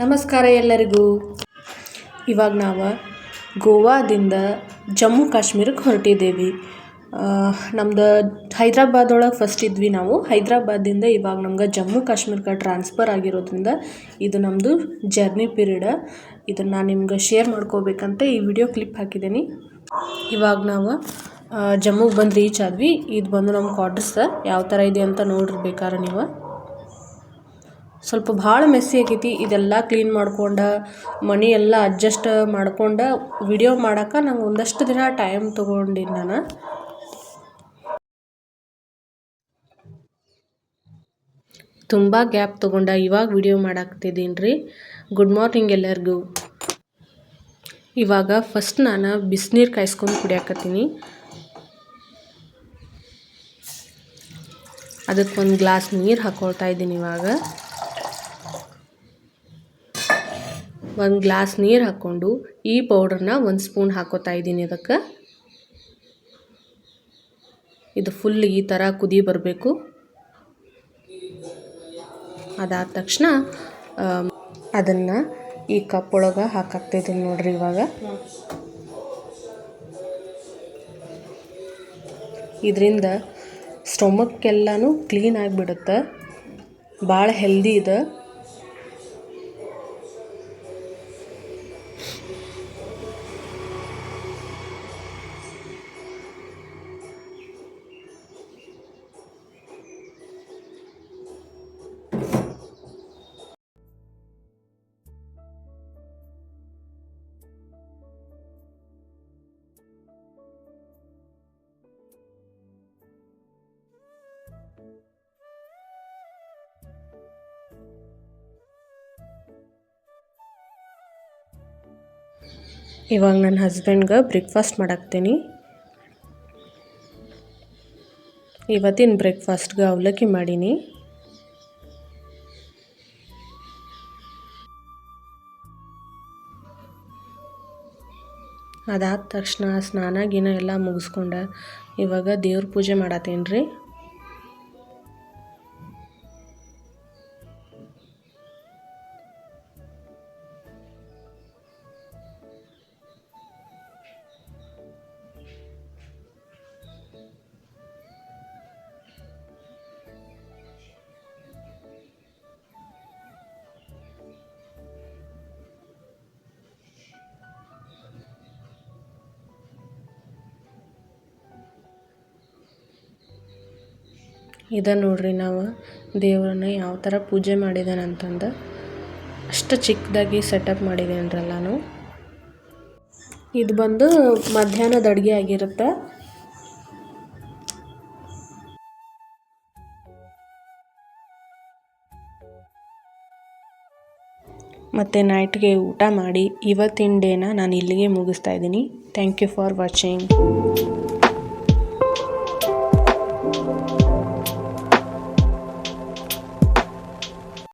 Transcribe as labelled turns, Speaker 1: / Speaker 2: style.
Speaker 1: ನಮಸ್ಕಾರ ಎಲ್ಲರಿಗೂ. ಇವಾಗ ನಾವು ಗೋವಾದಿಂದ ಜಮ್ಮು ಕಾಶ್ಮೀರಕ್ಕೆ ಹೊರಟಿದ್ದೇವೆ. ನಮ್ದು ಹೈದ್ರಾಬಾದ್ ಒಳಗೆ ಫಸ್ಟ್ ಇದ್ವಿ ನಾವು. ಹೈದ್ರಾಬಾದಿಂದ ಇವಾಗ ನಮ್ಗೆ ಜಮ್ಮು ಕಾಶ್ಮೀರಕ್ಕೆ ಟ್ರಾನ್ಸ್ಫರ್ ಆಗಿರೋದ್ರಿಂದ ಇದು ನಮ್ಮದು ಜರ್ನಿ ಪೀರಿಯಡ್ ಇದನ್ನು ನಾನು ನಿಮ್ಗೆ ಶೇರ್ ಮಾಡ್ಕೋಬೇಕಂತ ಈ ವಿಡಿಯೋ ಕ್ಲಿಪ್ ಹಾಕಿದ್ದೀನಿ ಇವಾಗ ನಾವು ಜಮ್ಮುಗೆ ಬಂದು ರೀಚ್ ಆದ್ವಿ. ಇದು ಬಂದು ನಮ್ಮ ಕ್ವಾರ್ಟರ್ಸ್ ಯಾವ ಥರ ಇದೆ ಅಂತ ನೋಡಿರ್ಬೇಕಾದ್ರೆ ನೀವು. ಸ್ವಲ್ಪ ಭಾಳ ಮೆಸ್ಸಿ ಆಗೈತಿ. ಇದೆಲ್ಲ ಕ್ಲೀನ್ ಮಾಡ್ಕೊಂಡು, ಮನಿ ಎಲ್ಲ ಅಡ್ಜಸ್ಟ್ ಮಾಡ್ಕೊಂಡು ವಿಡಿಯೋ ಮಾಡಕ್ಕೆ ನಂಗೆ ಒಂದಷ್ಟು ದಿನ ಟೈಮ್ ತೊಗೊಂಡಿನಿ ನಾನು. ತುಂಬ ಗ್ಯಾಪ್ ತೊಗೊಂಡ ಇವಾಗ ವಿಡಿಯೋ ಮಾಡಾಕ್ತಿದ್ದೀನಿ ರೀ ಗುಡ್ ಮಾರ್ನಿಂಗ್ ಎಲ್ಲರಿಗೂ. ಇವಾಗ ಫಸ್ಟ್ ನಾನು ಬಿಸಿನೀರು ಕಾಯಿಸ್ಕೊಂಡು ಕುಡಿಯಾಕತ್ತೀನಿ. ಅದಕ್ಕೆ ಒಂದು ಗ್ಲಾಸ್ ನೀರು ಹಾಕೊಳ್ತಾ ಇದ್ದೀನಿ ಇವಾಗ. ಒಂದು ಗ್ಲಾಸ್ ನೀರು ಹಾಕ್ಕೊಂಡು ಈ ಪೌಡ್ರನ್ನ ಒಂದು ಸ್ಪೂನ್ ಹಾಕೋತಾ ಇದ್ದೀನಿ ಅದಕ್ಕೆ. ಇದು ಫುಲ್ ಈ ಥರ ಕುದಿ ಬರಬೇಕು. ಅದಾದ ತಕ್ಷಣ ಅದನ್ನು ಈ ಕಪ್ ಒಳಗೆ ಹಾಕಾಕ್ತಿದ್ದೀನಿ ನೋಡ್ರಿ ಇವಾಗ. ಇದರಿಂದ ಸ್ಟೊಮಕ್ಕೆಲ್ಲನೂ ಕ್ಲೀನ್ ಆಗಿಬಿಡುತ್ತೆ. ಭಾಳ ಹೆಲ್ದಿ ಇದೆ. ಇವಾಗ ನನ್ನ ಹಸ್ಬೆಂಡ್ಗೆ ಬ್ರೇಕ್ಫಾಸ್ಟ್ ಮಾಡಾಕ್ತೀನಿ. ಇವತ್ತಿನ ಬ್ರೇಕ್ಫಾಸ್ಟ್ಗೆ ಅವಲಕ್ಕಿ ಮಾಡೀನಿ. ಅದಾದ ತಕ್ಷಣ ಸ್ನಾನ ಗಿನ ಎಲ್ಲ ಮುಗಿಸ್ಕೊಂಡು ಇವಾಗ ದೇವ್ರ ಪೂಜೆ ಮಾಡತ್ತೇನ್ರಿ ರೀ ಇದ ನೋಡ್ರಿ ನಾವು ದೇವರನ್ನ ಯಾವ ಥರ ಪೂಜೆ ಮಾಡಿದ್ದಾನೆ ಅಂತಂದು ಅಷ್ಟು ಚಿಕ್ಕದಾಗಿ ಸೆಟಪ್ ಮಾಡಿದ್ದೇನೆ ನಾವು. ಇದು ಬಂದು ಮಧ್ಯಾಹ್ನದ ಅಡುಗೆ ಆಗಿರುತ್ತೆ. ಮತ್ತು ನೈಟ್ಗೆ ಊಟ ಮಾಡಿ ಇವತ್ತಿನ ಡೇನ ನಾನು ಇಲ್ಲಿಗೆ ಮುಗಿಸ್ತಾ ಇದ್ದೀನಿ. Thank you for watching